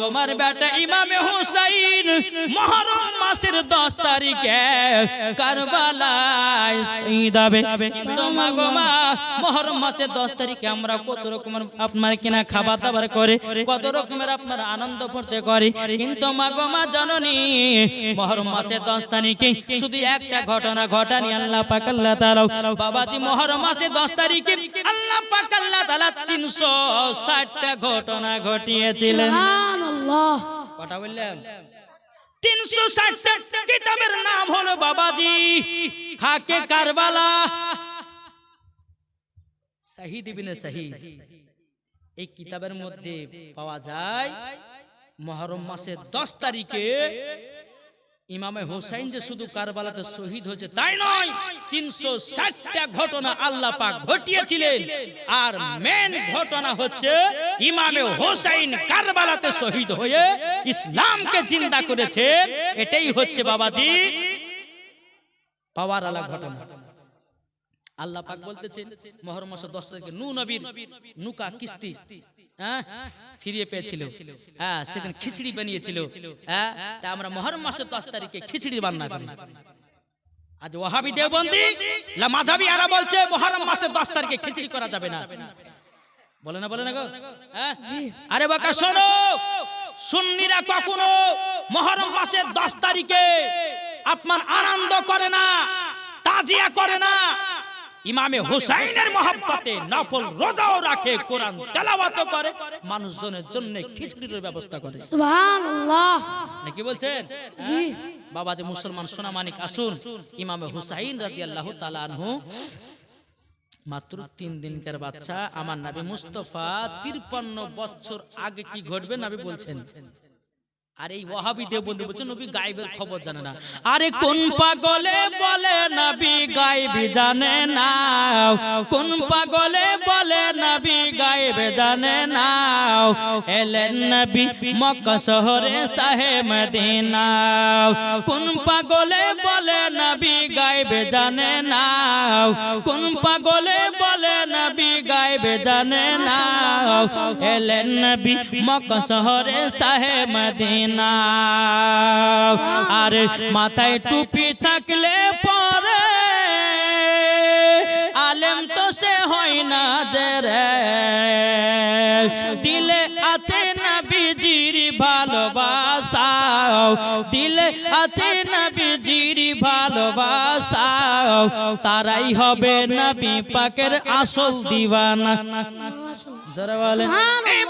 তোমার বেটা ইমামে হুসাইন মহরম মাসের দশ তারিখে কারবালায় মহরম মাসের দশ তারিখে আমরা কত রকমের আপনার কিনা খাবার দাবার করে, কত রকমের আপনার আনন্দ করতে করি। কিন্তু মা গো মা, জাননি, মহরম মাসের দশ তারিখে শুধু একটা ঘটনা ঘটানি আল্লাহ পাক, আল্লাহ তাআলা। বাবাজি, মহরম মাসের দশ তারিখে আল্লাহ পাক, আল্লাহ তিনশো ষাটটা ঘটনা ঘটিয়েছিলেন। সুবহানাল্লাহ। কথা বললেন তিনশো ষাটটা কিতাবের নাম হলো বাবাজি খাকে কারবালা। শাহিদ ইবিনে শাহিদ। এই কিতাবের মধ্যে পাওয়া যায় মহরম মাসের দশ তারিখে ইমামে হোসাইন যে শুধু কারবালাতে শহীদ হয়েছে তাই নয় তিনশো ষাটটা ঘটনা আল্লাহ পাক ঘটিয়েছিলেন। আর মেন ঘটনা হচ্ছে ইমামে হোসাইন কারবালাতে শহীদ হয়ে ইসলামকে জিন্দা করেছে এটাই হচ্ছে বাবাজি পাওয়ার আলা ঘটনা। আল্লাহ পাক বলতেছেন মহর মাসের দশ তারিখে নু নবীর নুকা কিস্তি। হ্যাঁ? ফিরিয়ে পেয়েছিল। হ্যাঁ সেদিন খিচড়ি বানিয়েছিল। হ্যাঁ? তা আমরা মহরম মাসের দশ তারিখে খিচড়ি রান্না করি। আজ ওহাবি দেবন্দি মাধাবি আরা বলছে মহরম মাসের দশ তারিখে খিচড়ি করা যাবে না। বলে না বলে না গো? হ্যাঁ? আরে বাকা শোনো! সুন্নিরা কখনো মহরম মাসের দশ তারিখে আপনার আনন্দ করে না তাজিয়া করে না। ইমামে হুসাইনের মহব্বতে নফল রোজাও রাখে কোরআন তেলাওয়াত করে মানুষজনের জন্য খিচড়ির ব্যবস্থা করে। সুবহানাল্লাহ। নাকি বলছেন? জি। বাবা যে মুসলমান সোনা মানিক আসুন ইমামে হুসাইন রাদিয়াল্লাহু তাআলা আনহু মাত্র তিন দিনকার বাচ্চা আমার নাবি মুস্তফা তিরপান্ন বছর আগে কি ঘটবে নাবি বলছেন? আর এই ওয়াহাবি দেববন্ধু বলছেন নবী গায়েবের খবর জানে না। আরে কোন পাগলে বলে নবী গায়েব জানে না। কোন পাগলে বলে নবী গায়েব জানে না। এলেন নবী মক্কা শহরে সাহে মদিনা। কোন পাগলে বলে নবী গায়েব জানে না। কোন পাগলে বলে নবী গায়েব জানে না। এলেন নবী মক্কা শহরে সাহে মদিনা। আর মাথায় টুপি থাকলে পরে আলেম তো সে হয় না যে রে। দিলে আছে না বিজির ভালোবাসা। দিলে আছে নবীজির ভালোবাসা তারাই হবে নবী পাকের আসল দিওয়ানা। যারা বলে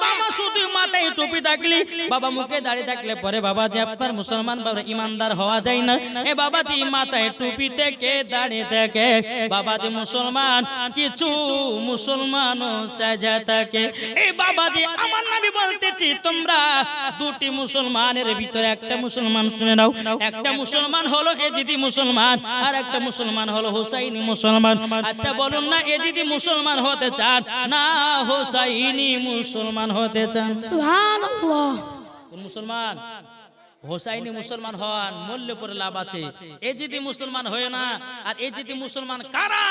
বাবা শুধু মাথায় টুপি থাকলে বাবা মুখে দাঁড়িয়ে থাকলে পরে বাবা যে আপনার মুসলমান বাবা ইমানদার হওয়া যায় না। এ বাবা যে মাথায় টুপি থেকে দাঁড়িয়ে থাকে বাবা যে মুসলমান কিছু মুসলমানও সাজা থাকে। এই বাবা যে আমার নবী বলতেছি তোমরা দুটি মুসলমানের ভিতরে একটা মুসলমান শুনে নাও। একটা মুসলমান হলো এজিদি মুসলমান আর একটা মুসলমান হলো হুসাইনি মুসলমান। আচ্ছা বলুন না এজিদি মুসলমান হতে চান? না হুসাইনি মুসলমান হতে চান। সুবহানাল্লাহ। কোন মুসলমান? হোসাইনি মুসলমান হন মূল্য পরে লাভ আছে। এ যদি মুসলমান হয় না আর এ যদি মুসলমান কারা?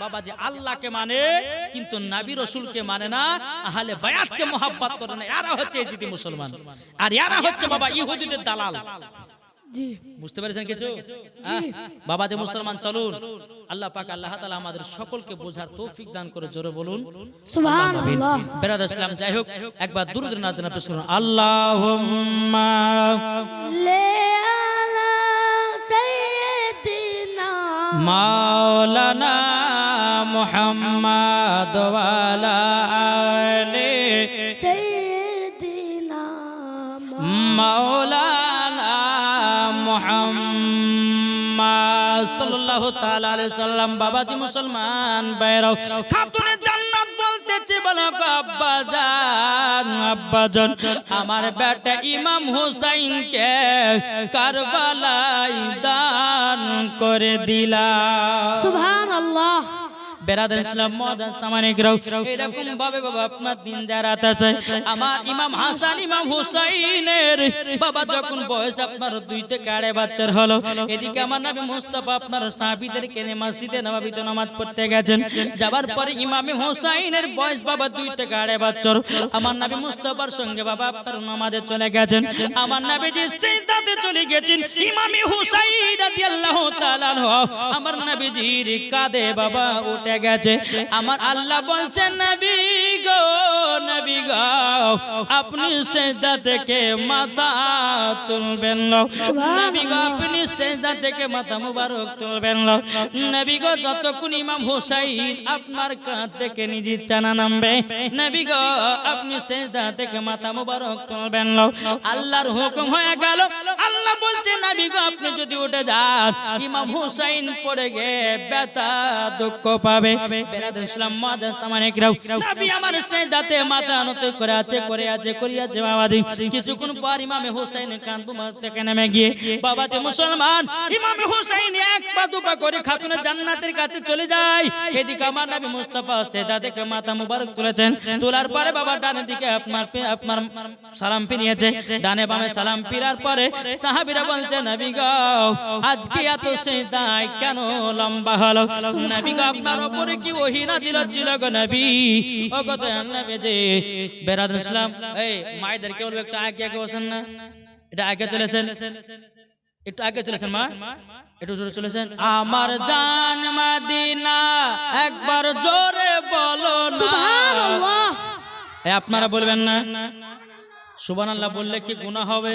বাবা যে আল্লাহকে মানে কিন্তু নাবি রসুলকে মানে না আহলে বায়াতকে মোহাব্বত করে না। এরা হচ্ছে এ যদি মুসলমান। আর এরা হচ্ছে বাবা ইহুদিদের দালাল। বুঝতে পেরেছেন কিছু? বাবা যে মুসলমান চলুন। আল্লাহ পাক আল্লাহ তাআলা আমাদের সকলকে বোঝার তৌফিক দান করে জোরে বলুন। সুবহানাল্লাহ। বেরাদ ইসলাম যাই হোক একবার দুরুদ নাজনা পেশ করুন আল্লাহুম্মা। লে মাওলানা মুহাম্মদ ওয়ালা আলি সাইয়্যিদিনা মাওলানা সাল্লাল্লাহু তাআলা আলাইহি সাল্লাম, বাবাজি মুসলমান, বাইরাও, খাতুনে জান্নাত বলতেছে, বলো গো আব্বাজান আব্বাজান, আমার বেটা ইমাম হুসাইন কে কারবালায় দান করে দিলা সুবহানাল্লাহ। বেরাদার ইমাম বাচ্চার যাবার পরে ইমামে হুসাইনের বয়স বাবা দুই থেকে আড়াই বছর। আমার নবী মুস্তাফার সঙ্গে বাবা আপনার নামাজে চলে গেছেন। আমার নবী যে চলে গেছেন। ইমামে হুসাইন রাদিয়াল্লাহু তাআলা আমার নবীজির কাঁধে বাবা উঠে গেছে। আমার আল্লাহ বলছেন, নবী গো নবী গো, আপনি সেজদা থেকে মাথা তুলবেন নবী গো, আপনি সেজদা থেকে মাথা মুবারক তুলবেন নবী গো, যতক্ষণ ইমাম হোসাইন আপনার কাঁধ থেকে নিজে চানা নামবে, নবী গো, আপনি সেজদা থেকে মাথা মুবারক তুলবেন আল্লাহর হুকুম হয়ে গেল। আল্লাহ বলছে, নবী গো, আপনি যদি উঠে যান, ইমাম হুসাইন পড়ে গে ব্যথা, দুঃখ পাবে। বেরাদুল ইসলাম মাদাস সামানিকরাও নবী আমার সেজদাতে মাথা নত করে আছে করে আছে করে আছে বাবাজি কিছুক্ষণ পর ইমামে হুসাইন কান্দুমার থেকে নেমে গিয়ে বাবাতে মুসলমান ইমামে হুসাইন এক পা দু করে খাতুনে জান্নাতের কাছে চলে যায়। এদিকে আমার নবী মুস্তাফা সেজদা থেকে মাথা মুবারক তুলেছেন। তোলার পরে বাবা ডানের দিকে আপনার আপনার সালাম ফিরিয়েছে। ডানে বামে সালাম ফিরার পরে সাহাবীরা বলছে নবী গো আজকে এত সেজদায় কেন লম্বা হলো? নবী গো আপনার উপরে কি ওহি নাজিল ছিল গো নবী? ও কত নবী যে বেরাদুল ইসলাম এই মায়েদেরকে বলব একটু আগে আগে বসেন না। এটা আগে চলেছেন। একটু আগে চলেছেন মা। একটু জোরে চলেছেন। আমার জান মাদিনা একবার জোরে বলো না। সুবহানাল্লাহ। এ আপনারা বলবেন না। সুবান আল্লাহ বললে কি গুনাহ হবে?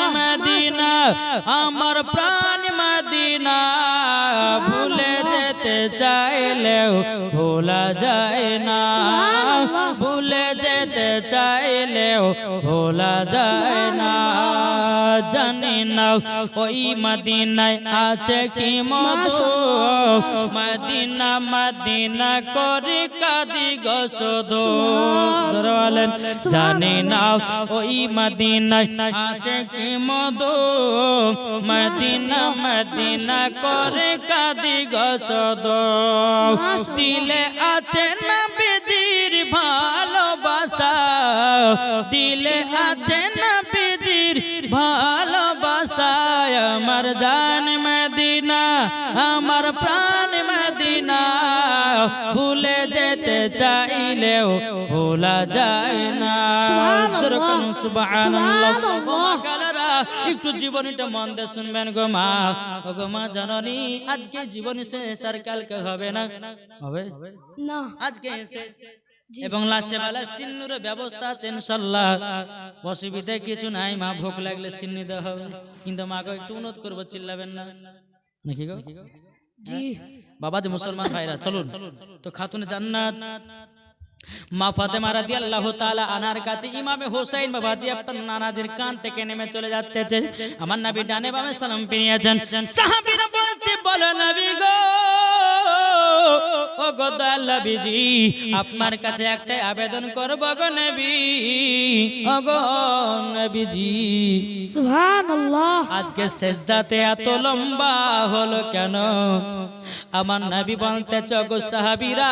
আমার প্রাণ মদিনা। ভুলে যেতে চাইলেও ভোলা যায় না। ভুলে যেতে চাইলেও ভোলা যায় না। জানি না ওই মদিনায় আছে কি মধু? মদিনা মদিনা করে কাদি গসদ বলেন, জানি না ওই মদিনায় আছে কি মধু? মদিনা মদিনা করে কাদি গসদ দিলে আছে না বেজির ভালোবাসা, দিলে আছে না বেজির ভালোবাসা আমার জান মদিনা আমার প্রাণ মদিনা। ভুলে যেতে চাইলেও ভোলা যায় না। একটু জীবনীটা মন দিয়ে শুনবেন গো মা। ও গো মা জাননি আজকে জীবনী শেষ আর কালকে হবে না? হবে? না। আজকে শেষ। এবং লাস্টে বেলা সিন্নুর ব্যবস্থা আছে ইনশাল্লাহ। অসুবিধা কিছু নাই মা ভোগ লাগলে সিন্নি দেওয়া হবে। কিন্তু মাকে একটু উন্নত করব চিল্লাবেন না। নাকি গো? জি। বাবা যে মুসলমান ভাইরা চলুন। তো খাতুনে জান্নাত। মা ফাতেমা রাদিয়াল্লাহু তাআলা আনার কাছে ইমামে হোসেন বাবাজি আপনার নানাজির কান থেকে নেমে চলে যাচ্ছে। আমার নবী ডানে বামে সালাম ফিরিয়েছেন সাহাবীরা বলছে বলো নবী গো। ও গো দয়াল আপনার কাছে একটা আবেদন করব গো নবী। ও গো নবীজি। সুবহানাল্লাহ। আজকে শেষদাতে এত লম্বা হলো কেন? আমার নবী বলতে চগো সাহাবিরা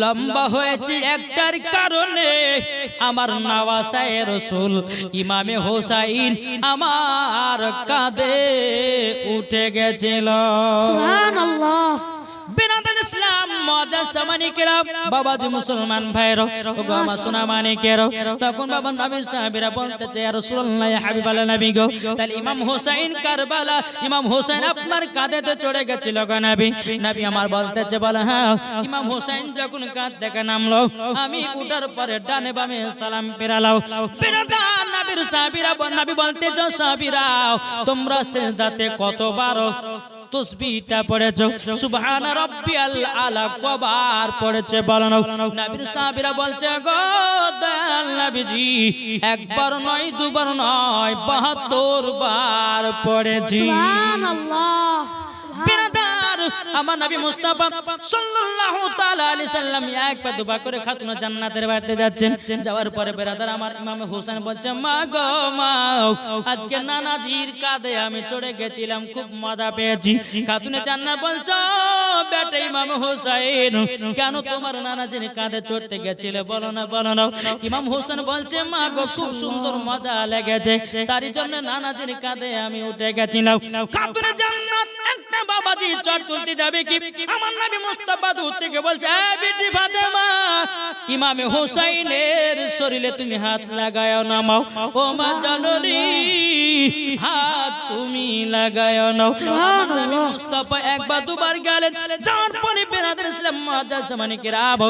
লম্বা হয়েছে একটার কারণে আমার নওয়াসায় রসুল ইমামে হোসাইন আমার কাঁধে উঠে গেছিল। সুবহানাল্লাহ। ইসলাম মদাস মানিকেরা বাবাজি মুসলমান সোনা তখন বাবা নবীর সাহাবীরা বলতেছে রাসূলুল্লাহ, ইয়া নবী গো। তাহলে ইমাম হোসেন কারবালা, ইমাম হোসেন আপনার কাঁধেতে চড়ে গেছিল গো নবী। নবী আমার বলতেছে, বলে হ্যাঁ। ইমাম হোসেন যখন কাঁধ থেকে নামলো, আমি উঠার পরে ডানে বামে সালাম ফেরালাও। ফেরাদা নবীর সাহাবীরা নবী বলতেছে সাহাবীরা, তোমরা সেজদাতে কতবার তসবিটা পড়েছ। সুবহান রাব্বিয়াল আলা কবার পড়েছে, বলো না নবীর সাহাবীরা বলছে, গো দয়াল নবীজি, একবার নয়, দুবার নয় 72 বার পড়েছি। সুবহানাল্লাহ। আমার নবী মুস্তাফা সাল্লাল্লাহু তাআলা আলাইহি সাল্লাম এক পা দুবা করে খাতুন জান্নাতের বাড়িতে যাচ্ছেন। যাওয়ার পরে বিরাদার আমার ইমাম হোসেন বলছে, মা গো, মা, আজকে নানাজির কাঁধে আমি চড়ে গেছিলাম, খুব মজা পেয়েছি। খাতুনে জান্নাত বলছো বেটা ইমাম হোসেন, কেন তোমার নানাজির কাঁধে চড়তে গেছিলে? বলো না বলো না। ইমাম হোসেন বলছে, মা গো, খুব সুন্দর মজা লেগেছে। তারই জন্য নানাজির কাঁধে আমি উঠে গেছিলাম। খাতুনে জান্নাত একটা বাবাজি চট তুলতে যাবে কি? আমার নবী মুস্তাফা দূর থেকে বলছে, এ বিটি ফাতেমা, ইমামে হোসাইনের শরীরে তুমি হাত লাগায় নামাও ও মা জানলি হাত তুমি লাগায় নাও মুস্তাফা একবার দুবার গেলেন জান পরে বেরাদের ইসলাম মাদার জামানিকে রাব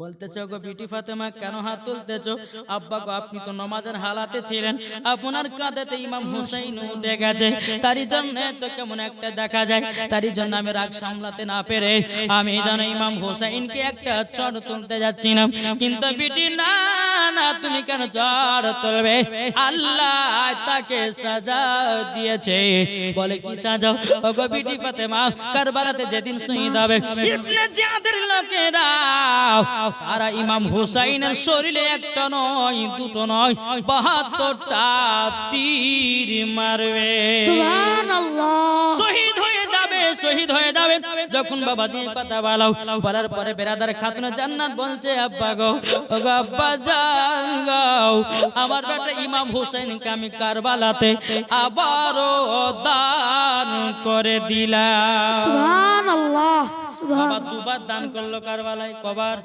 বলতেছো গো বিউটি ফাতেমা কেন হাত তুলতেছো? আব্বা গো আপনি তো নমাজের হালাতে ছিলেন। আপনার কাঁধেতে ইমাম হুসাইন উঠে গেছে তারই জন্য তো কেমন একটা দেখা যায়। তারই জন্য আমি রাগ সামলাতে না পেরে আমি জানো ইমাম হুসাইনকে একটা চড় তুলতে যাচ্ছিলাম। কিন্তু বিটি না না তুমি কেন চড় তুলবে? আল্লাহ তাকে সাজা দিয়েছে। বলে কি সাজাও? ও গো বিটি ফাতেমা কারবালাতে যেদিন শহীদ হবে। ইবনে জিয়াদের লোকেরা তারা ইমাম হুসাইনের শরীরে একটা নয় দুটো নয় বাহাত্তরটা তীর মারবে। শহীদ হয়ে শহীদ হয়ে যাবে। যখন বাবা দিয়ে কথা বলাও বলার পরে বেরাদার খাতুনা জান্নাত বলছে আব্বা গো গো আব্বা গো আমার বেটা ইমাম হুসাইনকে আমি কারবালাতে আবারও দান করে দিলাম। সুবহানাল্লাহ সুবহান দুবার দান করল কারবালায় কবার?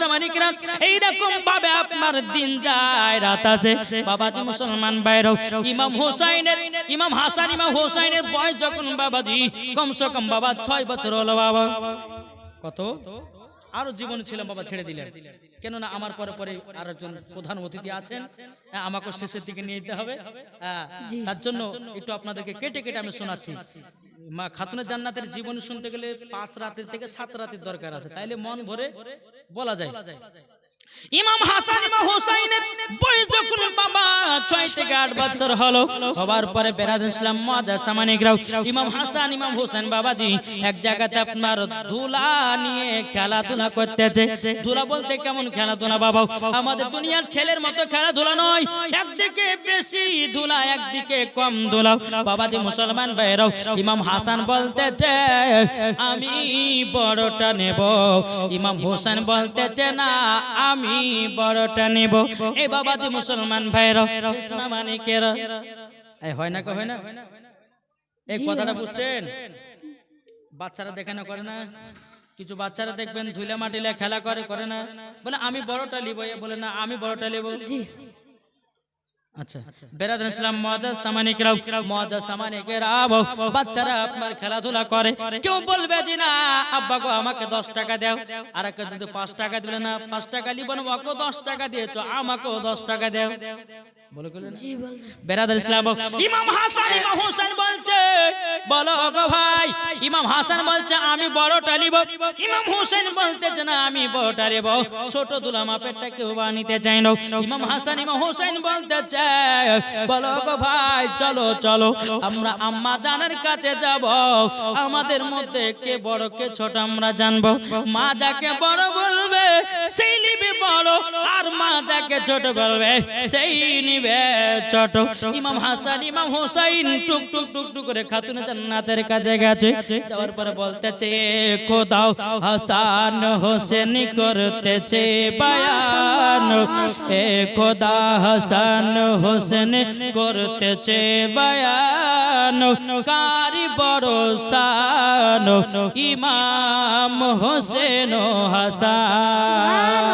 সামানিকরা এইরকম ভাবে আপনার দিন যায়, রাত আছে বাবাজি মুসলমান বাইর ইমাম হোসাইনের, ইমাম হাসান, ইমাম হোসাইনের বয়স যখন বাবাজি, কমসে কম বাবা ছয় বছর হলো বাবা। কত? আরও জীবন ছিলাম বাবা ছেড়ে দিলেন। কেননা আমার পরে পরে আর একজন প্রধান অতিথি আছেন। হ্যাঁ, আমাকে শেষের দিকে নিয়ে যেতে হবে। হ্যাঁ, তার জন্য একটু আপনাদেরকে কেটে কেটে আমি শোনাচ্ছি। মা খাতুনের জান্নাতের জীবন শুনতে গেলে পাঁচ রাতের থেকে সাত রাতের দরকার আছে। তাইলে মন ভরে বলা যায়। ইমাম হাসান ইমাম হোসাইনের বয়স যখন বাবা ছয় থেকে আট বছর হলো। হবার পরে বেরাদ ইসলাম মাদা সামানিকরাও ইমাম হাসান, ইমাম হোসেন বাবাজি এক জায়গাতে আপনার ধুলা নিয়ে খেলাধুলা করতেছে। ধুলা বলতে কেমন খেলাধুলা বাবা? আমাদের দুনিয়ার ছেলের মতো খেলাধুলা নয়। একদিকে বেশি ধুলা, একদিকে কম ধুলা। বাবাজি মুসলমান ভাইরাও ইমাম হাসান বলতেছে, আমি বড়টা নেব। ইমাম হোসেন বলতেছে, না আমি বড়টা নেব। এই যে মুসলমান এই হয় না হয় না? এই। কথাটা বুঝছেন? বাচ্চারা দেখে না করে না। কিছু বাচ্চারা দেখবেন ধুলে মাটিলে খেলা করে করে না। বলে, আমি বড়টা নিব। এ বলে, না, আমি বড়টা নিব। আচ্ছা। বেরাদান ইসলাম মহাদাস সামানিকরাও মহাদাস সামানিকেরাও বাচ্চারা আপনার খেলাধুলা করে। কেউ বলবে যে না আব্বা গো আমাকে দশ টাকা দাও। আর কেউ যদি পাঁচ টাকা দিলে না পাঁচ টাকা লিব না ওকে দশ টাকা দিয়েছ আমাকেও দশ টাকা দাও। বলে জি বেরাদার ইসলাম ইমাম হাসান ইমাম হোসেন বলছে বলো গো ভাই ইমাম হাসান বলছে আমি বড়টা নিব। ইমাম হোসেন বলতেছে না আমি বড়টা নেব। ছোট দুলা মাপেরটা কেউ বানিতে চাই না। ইমাম হাসান ইমাম হোসেন বলতেছে বলো গো ভাই চলো চলো আমরা আম্মা জানের কাছে যাব। আমাদের মধ্যে কে বড় কে ছোট আমরা জানব। মা যাকে বড় বলবে সেই নিবে বড় আর মা যাকে ছোট বলবে সেই নিবে ইমাম হাসান, ইমাম হোসাইন টুক টুক করে খাতুন জান্নাতের কাছে গেছে। যাওয়ার পরে বলতেছে, খোদাও হাসান হোসেন করতেছে বায়ান। এ খোদা হাসান হোসেন করতেছে বায়ান। কারি বড় সান ইমাম হোসেন হাসান।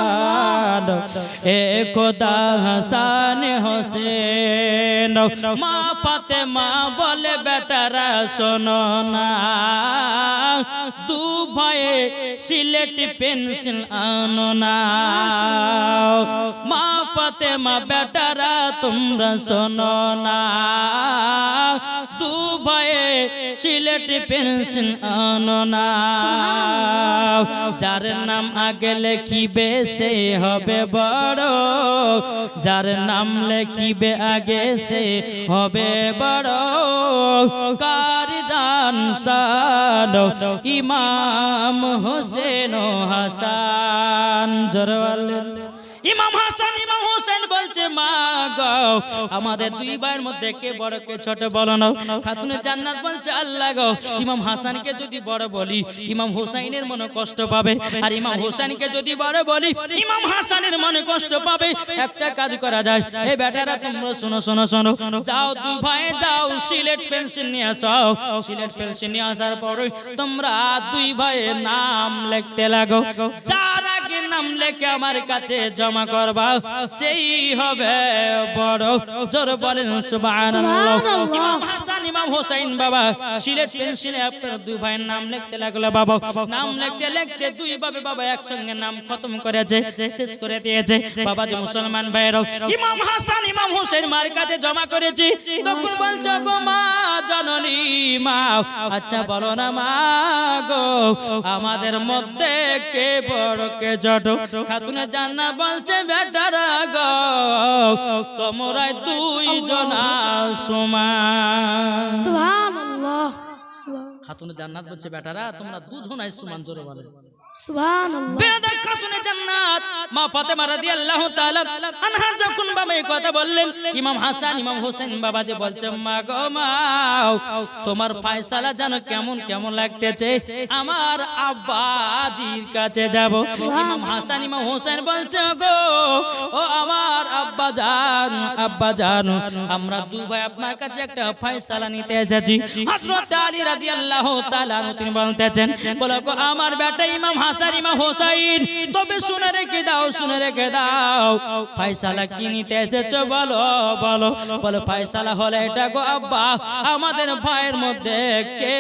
এ খোদা হাসান হোসেন। মা ফাতেমা বলে, বেটারা, শোনো না। দু ভয়ে সিলেট পেন্সিল আনো না। মা ফাতেমা, বেটারা, তোমরা শোনো না। ভয়ে সিলেট পেন্সিল আনো না। যার নাম আগে লেখিবে সে হবে বড়। যার নাম লেখিবে আগে সে হবে বড়। সান? ইমাম হোসেন হাসান। জরওয়ালেন হাসান ইমাম হোসেন বলছে, মা গো, আমাদের দুই ভাইয়ের মধ্যে কে বড়, কে ছোট বলো না। খাতুনে জান্নাত বলছে, আল্লাহ গো, ইমাম হাসানকে যদি বড় বলি, ইমাম মনে কষ্ট পাবে। আর ইমাম হোসেনকে যদি বড় বলি, ইমাম হাসানের মনে কষ্ট পাবে। একটা কাজ করা যায়। এই বেটারা, তোমরা শোনো শোনো শোনো। যাও দুই ভাই যাও, সিলেট পেন্সিল নিয়ে আসো। সিলেট নিয়ে আসার পরে তোমরা দুই ভাইয়ের নাম লিখতে লাগো। যার নাম লেখে আমার কাছে জমা করবা। সেই হবে বড়। জোর বলেন সুবহানাল্লাহ। ইমাম হোসাইন বাবা, সিলেট পেন্সিলে আপনার দুই ভাইয়ের নাম লিখতে লাগল বাবা। নাম লিখতে লিখতে দুই ভাবে বাবা একসঙ্গে নাম খতম করেছে, শেষ করে দিয়েছে। বাবা যে মুসলমান ভাইয়েরাও, ইমাম হাসান, ইমাম হোসেন মার কাছে জমা করেছি। তখন বলছো, গো মা জননী, মা আচ্ছা বলো না মা গো, আমাদের মধ্যে কে বড়, কে ছোট? খাতুনে জান্না বলছে, বেটারা গো তোমরা দুই জনা সমান সুবহানাল্লাহ। সুবহান- খাতুনে জান্নাত বলছে বেটারা তোমরা দুজন আইসু জোরে বলে। সুবহানাল্লাহ। বেরাদার খাতুনে জান্নাত। মা ফাতেমা রাদিয়াল্লাহু তাআলা আনহা যখন বাবা এই কথা বললেন ইমাম হাসান ইমাম হোসেন বাবা যে বলছে মা গো মা তোমার ফয়সালা জানো কেমন কেমন লাগতেছে? আমার আব্বাজির কাছে যাব। ইমাম হাসান ইমাম হোসেন বলছে গো ও আমার আব্বা জান আব্বা জান আমরা দু ভাই আপনার কাছে একটা ফয়সালা নিতে এসেছি। হযরত আলী রাদিয়াল্লাহু তাআলা তিনি বলতেছেন বলো গো আমার বেটা ইমাম হাসান ইমাম হোসাইন তবে শুনে রেখে দাও শুনে রেখে দাও। ফয়সালা কি নিতে এসেছ? বলো বলো বলো ফয়সালা হলে এটা গো আব্বা। আমাদের ভাইয়ের মধ্যে কে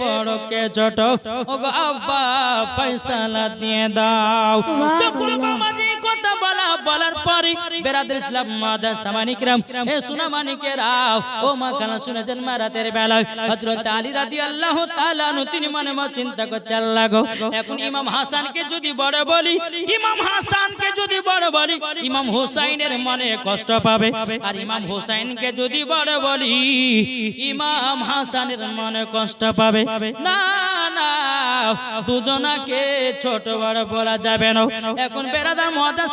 বড় কে ছোট? ও গো আব্বা ফয়সালা দিয়ে দাও। কথা বলা বলার পরে বেরাদের ইসলাম মাদা সামানিকরাম এ সোনা ও মা শুনেছেন মা রাতের বেলায়। হযরত আলী রাদিয়াল্লাহু তাআলা আনহু তিনি মনে মনে চিন্তা করছে এখন ইমাম হাসানকে যদি বড় বলি ইমাম হাসানকে যদি বড় বলি ইমাম হোসাইনের মনে কষ্ট পাবে, আর ইমাম হোসাইনকে যদি বড় বলি ইমাম হাসানের মনে কষ্ট পাবে, না দুজনাকে ছোট বড় বলা যাবে না। এখন বেরাদার মহাদাস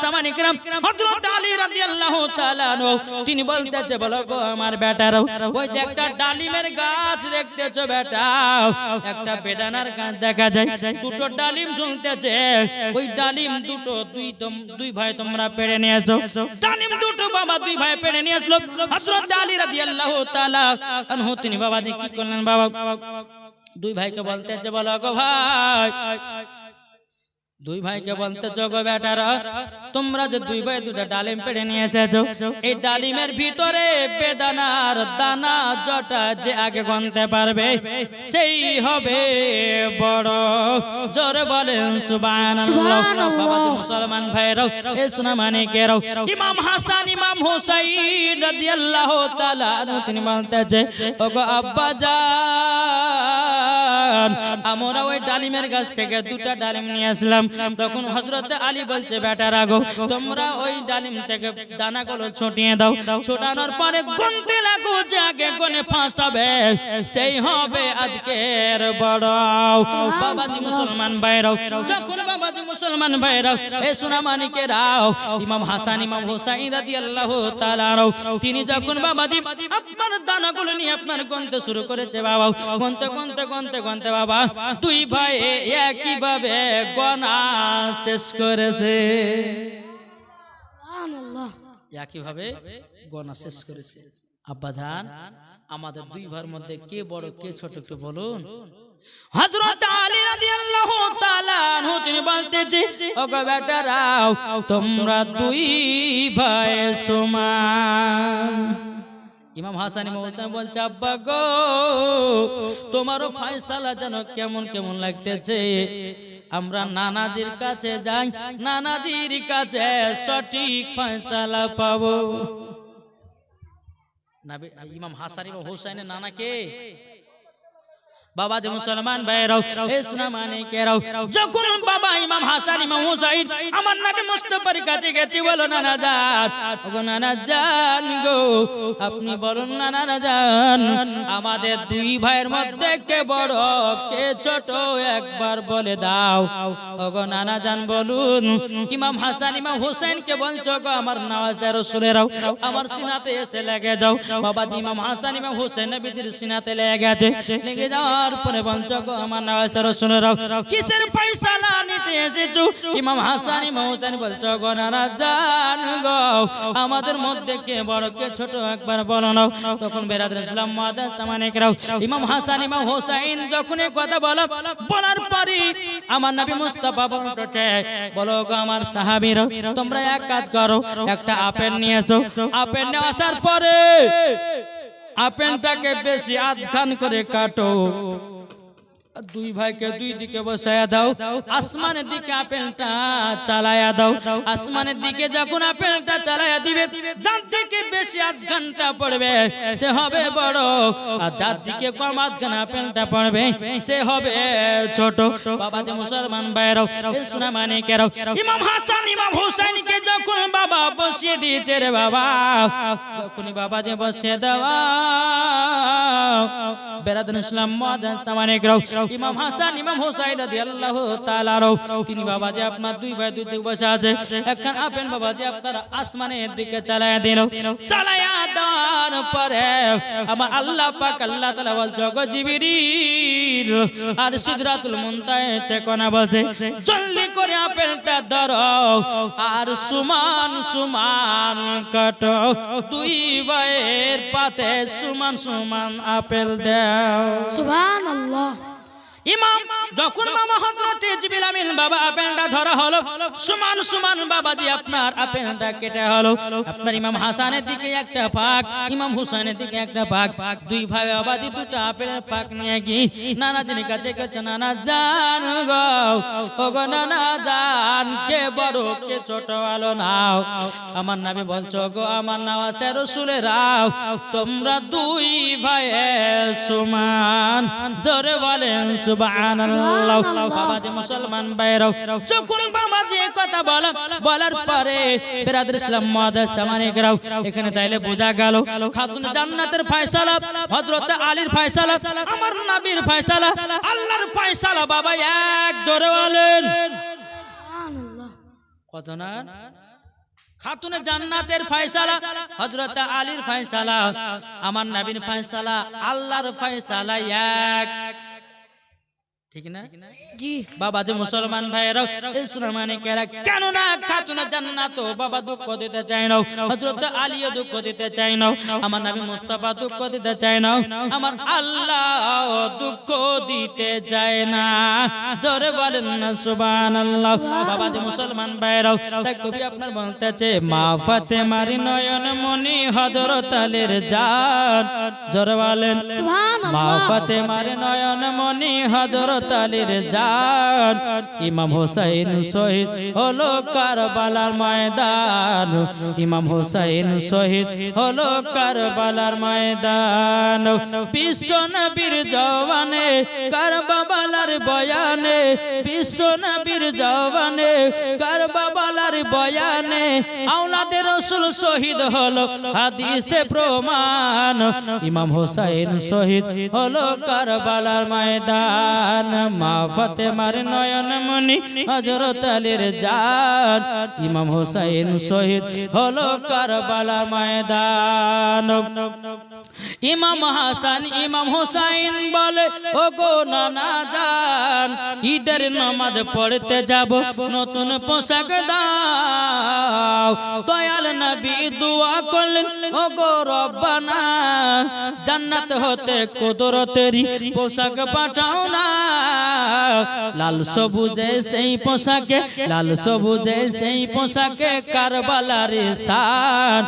তিনি বলতেছে, বলো গো আমার বেটারও, ওই যে একটা ডালিমের গাছ দেখতেছো বেটা, একটা বেদানার গাছ দেখা যায়, দুটো ডালিম ঝুলতেছে, ওই ডালিম দুটো দুই দুই ভাই তোমরা পেড়ে নিয়ে এসো ডালিম দুটো বাবা দুই ভাই পেড়ে নিয়ে আসলো, হযরত আলী রাদিয়াল্লাহু তাআলা আনহু, তিনি বাবা কি করলেন বাবা? দুই ভাইকে বলতে যে বলো গো ভাই। দুই ভাইকে বলতেছ গো বেটারা তোমরা যে দুই ভাই দুটা ডালিম পেড়ে নিয়ে এসেছ। এই ডালিমের ভিতরে বেদানার দানা জটা যে আগে গনতে পারবে সেই হবে বড়। জোর বলেন সুবহানাল্লাহ। বাবা যে মুসলমান ভাইরাও এ সোনা মানিকেরাও। ইমাম হাসান ইমাম হোসাইন রাদিয়াল্লাহু তাআলা তিনি বলতেছে ওগো আব্বা জান আমরা ওই ডালিমের গাছ থেকে দুটা ডালিম নিয়ে আসলাম। তখন হজরত আলী বলছে, বেটার আগো তোমরা ওই ডালিম থেকে দানাগুলো ছটিয়ে দাও। ছোটানোর পরে গুনতে লাগো যে আগে কোনে ফার্স্ট হবে। সেই হবে আজকের বড় বাবাজি মুসলমান ভাইরাও, যখন বাবাজি মুসলমান ভাইরাও এ সোনা মানিকেরাও ইমাম হাসান ইমাম হোসাইন রাদিয়াল্লাহু তাআলা আনহু, তিনি যখন বাবাজি আপনার দানাগুলো নিয়ে আপনার গন্তে শুরু করেছে বাবা গন্তে গন্তে গন্তে গন্তে বাবা দুই ভাই একই ভাবে গনা শেষ করেছে। সুবহানাল্লাহ। একই ভাবে গনা শেষ করেছে। আব্বা জান আমাদের দুই ভাইয়ের মধ্যে কে বড় কে ছোট একটু বলুন। তোমরা ইমাম বলছে তোমারও ফয়সালা যেন কেমন কেমন লাগতেছে। আমরা নানাজির কাছে যাই, নানাজির কাছে সঠিক ফয়সালা পাবো। ইমাম হাসান ইমাম হোসেনের নানা কে? বাবা যে মুসলমান ভাইরাও এ সোনা মানিকেরাও যখন বাবা ইমাম হাসান ইমাম হুসাইন আমার নবী মুস্তাফার কাছে গেছি বলো নানা জান ওগো নানা জান গো আপনি বলুন নানা জান আমাদের দুই ভাইয়ের মধ্যে কে বড় কে ছোট একবার বলে দাও। ওগো নানা জান বলুন ইমাম হাসান ইমাম হুসাইন কে বলছো গো আমার নওয়াজ রসুলেরাও আমার সিনাতে এসে লেগে যাও। বাবাজি ইমাম হাসান ইমাম হুসেন নবীজির সিনাতে লেগে গেছে লেগে যাওয়ার পরে বলছো গো, আমার নওয়াজ রসুলেরাও কিসের পয়সালা নিতে এসেছ? ইমাম হাসান, ইমাম হুসেন বলছো গো, নানা জান গো, আমাদের মধ্যে কে বড়, কে ছোট, একবার বলো নাও। তখন বেরাদের ইসলাম মাদাস সামানিকরাও ইমাম হাসান, ইমাম হুসাইন যখন কথা বলো, বলার পরে আমার নবী মুস্তাফা বলতেছে, বলো গো আমার সাহাবীরা, তোমরা এক কাজ করো, একটা আপেল নিয়ে এসো। আপেল নিয়ে আসার পরে আপেলটাকে বেশি আধখান করে কাটো। দুই ভাইকে দুই দিকে বসায়া দাও। আসমানের দিকে আপেলটা চালায়া দাও। আসমানের দিকে যখন আপেলটা চালায়া দিবে, যার দিকে বেশি আধ ঘণ্টা পড়বে, সে হবে বড়। আর যার দিকে কম আধ ঘণ্টা আপেলটা পড়বে, সে হবে ছোট। বাবা যে মুসলমান ভাইরাও সোনা মানে কেরাও ইমাম হাসান, ইমাম হুসাইনকে যখন বাবা বসিয়ে দিয়েছে রে বাবা যখনই বাবা যে বসিয়ে দেওয়া বেরাদুল ইসলাম মাদান সামানিক রাও ইমাম হাসান ইমাম হোসাইন রাদিয়াল্লাহু তাআলা রাও তিনি বাবা যে আপনার দুই ভাই দুই দিকে বসে আছে। একখান আপেন বাবা যে আপনার আসমানের দিকে চালায়া দিল। চালায়া দেওয়ার পরে আমার আল্লাহ পাক আল্লাহ তাআলা বল গো জিবরিল। আর সিদরাতুল মুনতাহাতে কোনা বসে। জলদি করে আপেলটা ধরো। আর সুমান সুমান কাট। দুই ভাইয়ের পাতে সুমান সুমান আপেল দাও। সুবহান আল্লাহ ইমাম, যখন মামা হযরতে জিবরিল আমিন বাবা আপেলটা ধরা হলো, সমান সমান বাবাজি আপনার আপেলটা কেটে হলো। আপনার ইমাম হাসানের দিকে একটা পাক, ইমাম হুসাইনের দিকে একটা পাক, দুই ভাই বাবাজি দুটো আপেলের পাক নিয়ে গিয়ে নানাজির কাছে গেছে, নানা জান গো ও গো নানা জান, কে বড়, কে ছোট আলো নাও। আমার নামে বলছো গো আমার নাম আছে রসুলে রাও, তোমরা দুই ভাই সমান। জোরে বলেন সুবহানাল্লাহ। বাবাজি মুসলমান ভাইরাও যখন বাবাজি কথা বলা বলার পরে বিরাদর ইসলাম মাদাস সামানিকরাও এখানে তাইলে বোঝা গেল খাতুন জান্নাতের ফয়সালা হযরত আলীর ফয়সালা আমার নবীর ফয়সালা আল্লাহর ফয়সালা বাবা এক জোরে বলেন। সুবহানাল্লাহ। কত না? খাতুনে জান্নাতের ফয়সালা হযরত আলীর ফয়সালা আমার নবীর ফয়সালা আল্লাহর ফয়সালা এক। ঠিক না? জি। বাবা যে মুসলমান ভাইয়েরাও এই সুনামানিকেরা কেন না খাতুনা জান্নাত বাবা দুঃখ দিতে চায় না হযরত আলীও দুঃখ দিতে চায় না আমার নবী মুস্তাফা দুঃখ দিতে চায় না আমার আল্লাহ দুঃখ দিতে চায় না। জোরে বলেন না সুবহানাল্লাহ। বাবা যে মুসলমান ভাইয়েরাও তাই কবি আপনার বলতেছে মা ফাতেমার নয়ন মনি হযরত আলীর জান। জোরে বলেন মা সুবহানাল্লাহ ফাতেমার নয়ন মনি হযরত আলীর জান, ইমাম হোসাইন শহীদ হলো কারবালার ময়দান। ইমাম হোসাইন শহীদ হলো কারবালার ময়দান। বিশ্ব নবীর জওয়ানে, কারবালার বয়ানে, বিশ্ব নবীর জওয়ানে, কারবালার বয়ানে আওলাদের রসুল শহীদ হলো হাদিসে প্রমাণ। ইমাম হোসাইন শহীদ হলো কারবালার ময়দান। মা ফাতেমার নয়ন মনি হযরত আলীর জান, ইমাম হোসাইন শহীদ হলো কারবালার ময়দান। ইমাম হাসান, ইমাম হোসাইন বলে ও গো নানা জান, ঈদের নামাজ পড়তে যাব, নতুন পোশাক দাও, দয়াল নবী দোয়া করলেন ও রব্বানা, জান্নাত হতে কুদরতেরি পোশাক পাঠাও না। লাল সবুজে সেই পোশাকে, লাল সবুজে সেই পোশাকে কারবালার সান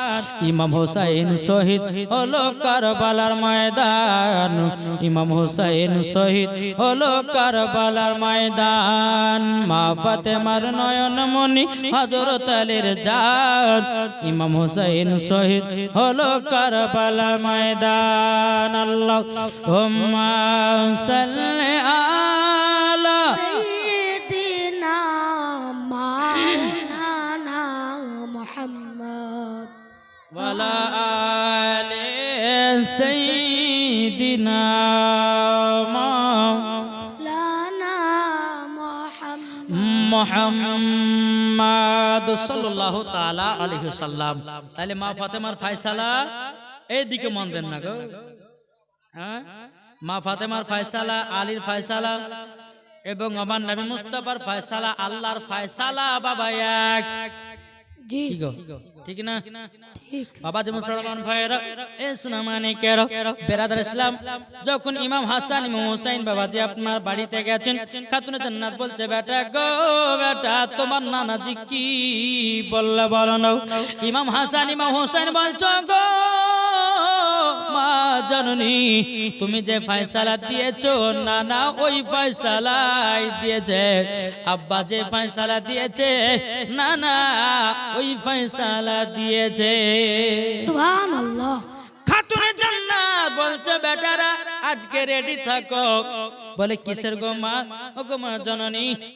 ইমাম হোসাইন শহীদ হলো কারবালার ময়দান। ইমাম হোসাইন শহীদ হলো কারবালার ময়দান। মা ফাতেমার নয়ন মনি হযরত আলীর জান। ইমাম হোসাইন শহীদ হলো কারবালা ময়দান। আল্লাহ হুম্মা সাল্লি আলা সাইয়্যিদিনা মাওলানা মুহাম্মদ। ওয়ালা আলি সাইয়্যিদিনা মাওলানা মুহাম্মদ। সাল্লাল্লাহু তাআলা আলাইহি সাল্লাম তাহলে মা ফাতেমার ফয়সালা এইদিকে মন দেন না গো। হ্যাঁ? মা ফাতেমার ফয়সালা আলীর ফয়সালা এবং আমার নবী মুস্তফার ফয়সালা আল্লাহর ফয়সালা বাবা এক। জি। কি গো? ঠিক না? বাবা যে মুসলমান ভাইয়েরা এ সুনামানিকের বেরাদার ইসলাম যখন ইমাম হাসান ইমাম হুসাইন বাবাজি আপনার বাড়িতে গেছেন খাতুনে জান্নাত বলছে বেটা গো বেটা তোমার নানাজি কি বললে বলো না ইমাম হাসান ইমাম হুসাইন বলছো গো মা জননী তুমি যে ফয়সালা দিয়েছ নানা ওই ফয়সালাই দিয়েছে। আব্বা যে ফয়সালা দিয়েছে নানা ওই ফয়সালা দিয়েছে। সুহান আল্লাহ খাতুনে জান্নাত বলছে বেটারা আজকে রেডি থাকো। বলে কিসের গো মা? ও গো মা জননী